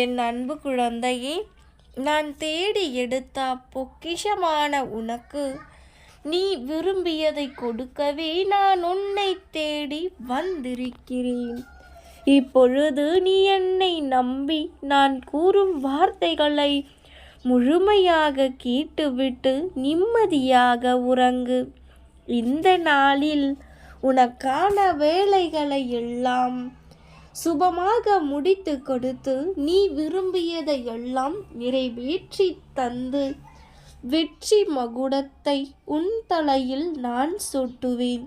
என் அன்பு குழந்தையே நான் தேடி எடுத்த பொக்கிஷமான உனக்கு நீ விரும்பியதை கொடுக்கவே நான் உன்னை தேடி வந்திருக்கிறேன். இப்பொழுது நீ என்னை நம்பி நான் கூறும் வார்த்தைகளை முழுமையாக கேட்டுவிட்டு நிம்மதியாக உறங்கு. இந்த நாளில் உனக்கான வேலைகளை எல்லாம் சுபமாக முடித்து கொடுத்து நீ விரும்பியதை எல்லாம் நிறைவேற்றி தந்து வெற்றி மகுடத்தை உன் தலையில் நான் சூட்டுவேன்.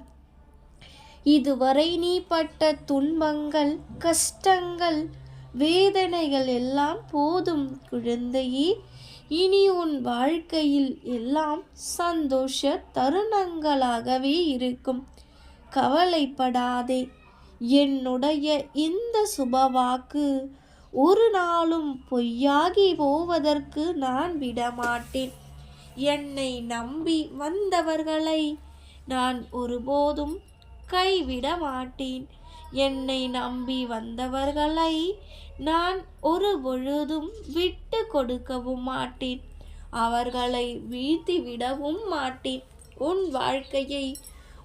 இதுவரை நீ பட்ட துன்பங்கள் கஷ்டங்கள் வேதனைகள் எல்லாம் போதும் குழந்தையே. இனி உன் வாழ்க்கையில் எல்லாம் சந்தோஷ தருணங்களாகவே இருக்கும். கவலைப்படாதே. என்னுடைய இந்த சுபவாக்கு ஒரு நாளும் பொய்யாகி போவதற்கு நான் விடமாட்டேன். என்னை நம்பி வந்தவர்களை நான் ஒருபோதும் கைவிட மாட்டேன் என்னை நம்பி வந்தவர்களை நான் ஒரு பொழுதும் விட்டு கொடுக்கவும் மாட்டேன். அவர்களை வீழ்த்தி விடவும் மாட்டேன். உன் வாழ்க்கையை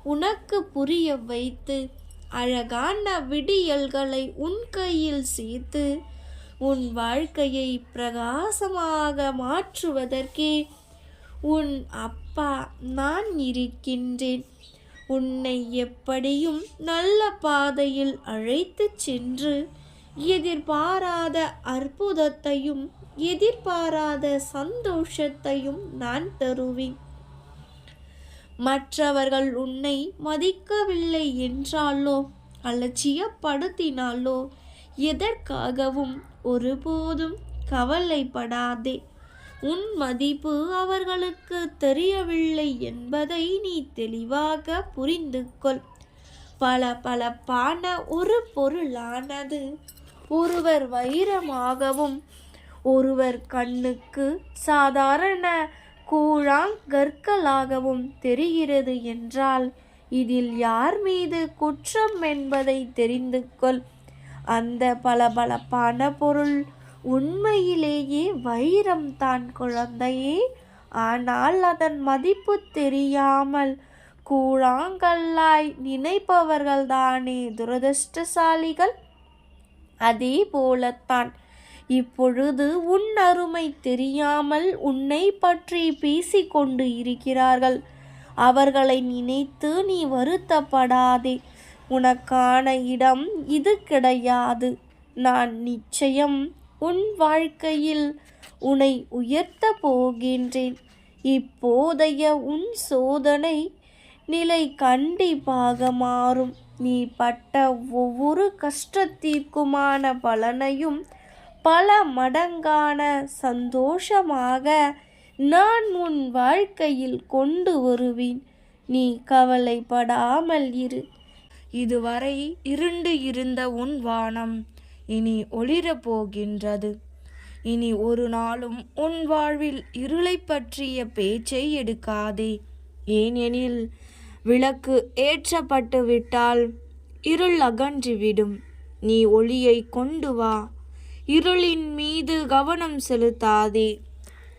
உனக்கு புரிய வைத்து அழகான விடியல்களை உன் கையில் சேர்த்து உன் வாழ்க்கையை பிரகாசமாக மாற்றுவதற்கே உன் அப்பா நான் இருக்கின்றேன். உன்னை எப்படியும் நல்ல பாதையில் அழைத்துச் சென்று எதிர்பாராத அற்புதத்தையும் எதிர்பாராத சந்தோஷத்தையும் நான் தருவேன். மற்றவர்கள் உன்னை மதிக்கவில்லை என்றாலோ அலட்சியப்படுத்தினாலோ எதற்காகவும் ஒருபோதும் கவலைப்படாதே. உன் மதிப்பு அவர்களுக்கு தெரியவில்லை என்பதை நீ தெளிவாக புரிந்து கொள் பல பல பான ஒரு பொருளானது ஒருவர் வைரமாகவும் ஒருவர் கண்ணுக்கு சாதாரண கூழாங்கற்களாகவும் தெரிகிறது என்றால் இதில் யார் மீது குற்றம் என்பதை தெரிந்து கொள். அந்த பளபளப்பான பொருள் உண்மையிலேயே வைரம் தான் குழந்தையே. ஆனால் அதன் மதிப்பு தெரியாமல் கூழாங்கல்லாய் நினைப்பவர்கள்தானே துரதிர்ஷ்டசாலிகள்? அதே போலத்தான் இப்பொழுது உன் அருமை தெரியாமல் உன்னை பற்றி பேசிக்கொண்டு இருக்கிறார்கள். அவர்களை நினைத்து நீ வருத்தப்படாதே. உனக்கான இடம் இது கிடையாது. நான் நிச்சயம் உன் வாழ்க்கையில் உன்னை உயர்த்த போகின்றேன். இப்போதைய உன் சோதனை நிலை கண்டிப்பாக மாறும். நீ பட்ட ஒவ்வொரு கஷ்டத்திற்குமான பலனையும் பல மடங்கான சந்தோஷமாக நான் உன் வாழ்க்கையில் கொண்டு வருவேன். நீ கவலைப்படாமல் இரு. இதுவரை இருண்டு இருந்த உன் வானம் இனி ஒளிரப் போகின்றது. இனி ஒரு நாளும் உன் வாழ்வில் இருளை பற்றிய பேச்சை எடுக்காதே. ஏனெனில் விளக்கு ஏற்றப்பட்டு விட்டால் இருள் அகன்றுவிடும். நீ ஒளியை கொண்டு வா. இருளின் மீது கவனம் செலுத்தாதே.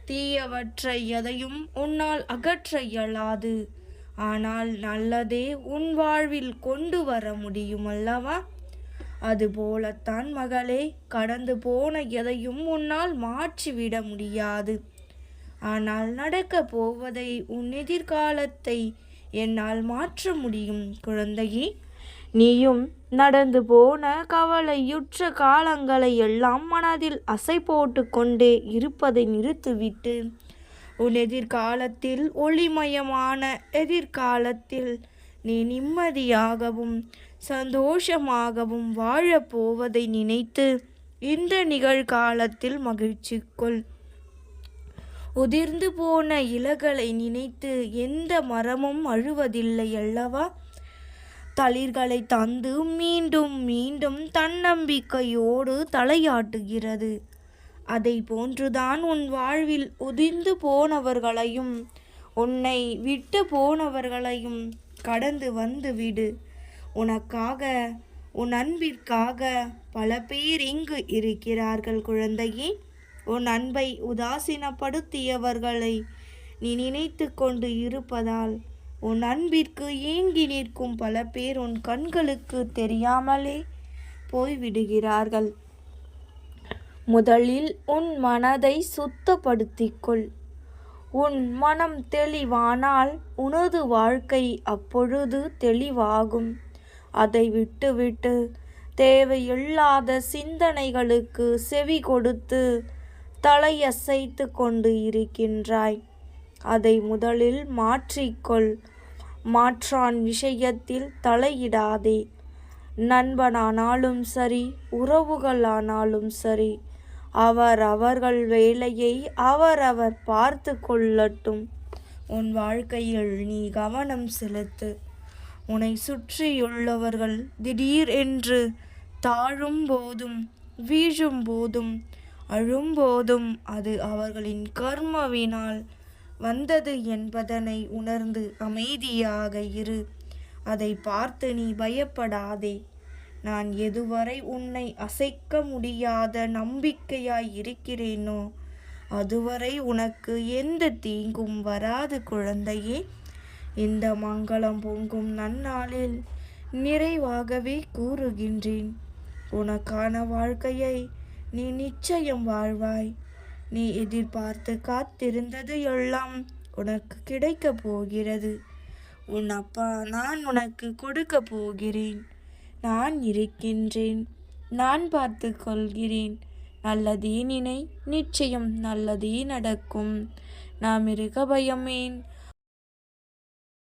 தீயவற்றை எதையும் உன்னால் அகற்ற இயலாது. ஆனால் நல்லதே உன் வாழ்வில் கொண்டு வர முடியும் அல்லவா அதுபோலத்தான் மகளே கடந்து போன எதையும் உன்னால் மாற்றிவிட முடியாது. ஆனால் நடக்க போவதை உன் எதிர்காலத்தை என்னால் மாற்ற முடியும் குழந்தையே. நீயும் நடந்து போன கவலையுற்ற காலங்களை எல்லாம் மனதில் அசை போட்டு கொண்டே இருப்பதை நிறுத்திவிட்டு உன் எதிர்காலத்தில் ஒளிமயமான எதிர்காலத்தில் நீ நிம்மதியாகவும் சந்தோஷமாகவும் வாழப்போவதை நினைத்து இந்த நிகழ்காலத்தில் மகிழ்ச்சி கொள். உதிர்ந்து போன இலைகளை நினைத்து எந்த மரமும் அழுவதில்லை அல்லவா? தளிர்களை தந்து மீண்டும் மீண்டும் தன்னம்பிக்கையோடு தலையாட்டுகிறது. அதை போன்றுதான் உன் வாழ்வில் உதிர்ந்து போனவர்களையும் உன்னை விட்டு போனவர்களையும் கடந்து வந்து விடு உனக்காக உன் அன்பிற்காக பல பேர் இங்கு இருக்கிறார்கள் குழந்தையே. உன் அன்பை உதாசீனப்படுத்தியவர்களை நீ நினைத்து கொண்டு இருப்பதால் உன் அன்பிற்கு ஏங்கி நிற்கும் பல பேர் உன் கண்களுக்கு தெரியாமலே போய்விடுகிறார்கள். முதலில் உன் மனதை சுத்தப்படுத்திக்கொள். உன் மனம் தெளிவானால் உனது வாழ்க்கை அப்பொழுது தெளிவாகும். அதை விட்டுவிட்டு தேவையில்லாத சிந்தனைகளுக்கு செவி கொடுத்து தலையசைத்து கொண்டு இருக்கின்றாய். அதை முதலில் மாற்றிக்கொள். மாற்றான் விஷயத்தில் தலையிடாதே. நண்பனானாலும் சரி உறவுகளானாலும் சரி அவர் அவர்கள் வேலையை அவரவர் பார்த்து கொள்ளட்டும். உன் வாழ்க்கையில் நீ கவனம் செலுத்து. உன்னை சுற்றியுள்ளவர்கள் திடீர் என்று தாழும் போதும் வீழும் போதும் அழும்போதும் அது அவர்களின் கர்மவினால் வந்தது என்பதனை உணர்ந்து அமைதியாக இரு. அதை பார்த்து நீ பயப்படாதே. நான் எதுவரை உன்னை அசைக்க முடியாத நம்பிக்கையாய் இருக்கிறேனோ அதுவரை உனக்கு எந்த தீங்கும் வராது குழந்தையே. இந்த மங்களம் பொங்கும் நன்னாளில் நிறைவாகவே கூறுகின்றேன். உனக்கான வாழ்க்கையை நீ நிச்சயம் வாழ்வாய். நீ எதிர்பார்த்து காத்திருந்தது எல்லாம் உனக்கு கிடைக்க போகிறது. உன் அப்பா நான் உனக்கு கொடுக்க போகிறேன். நான் இருக்கின்றேன். நான் பார்த்து கொள்கிறேன். நல்லதே நினை நிச்சயம் நல்லதே நடக்கும். நாம் இருக்க பயமேன்.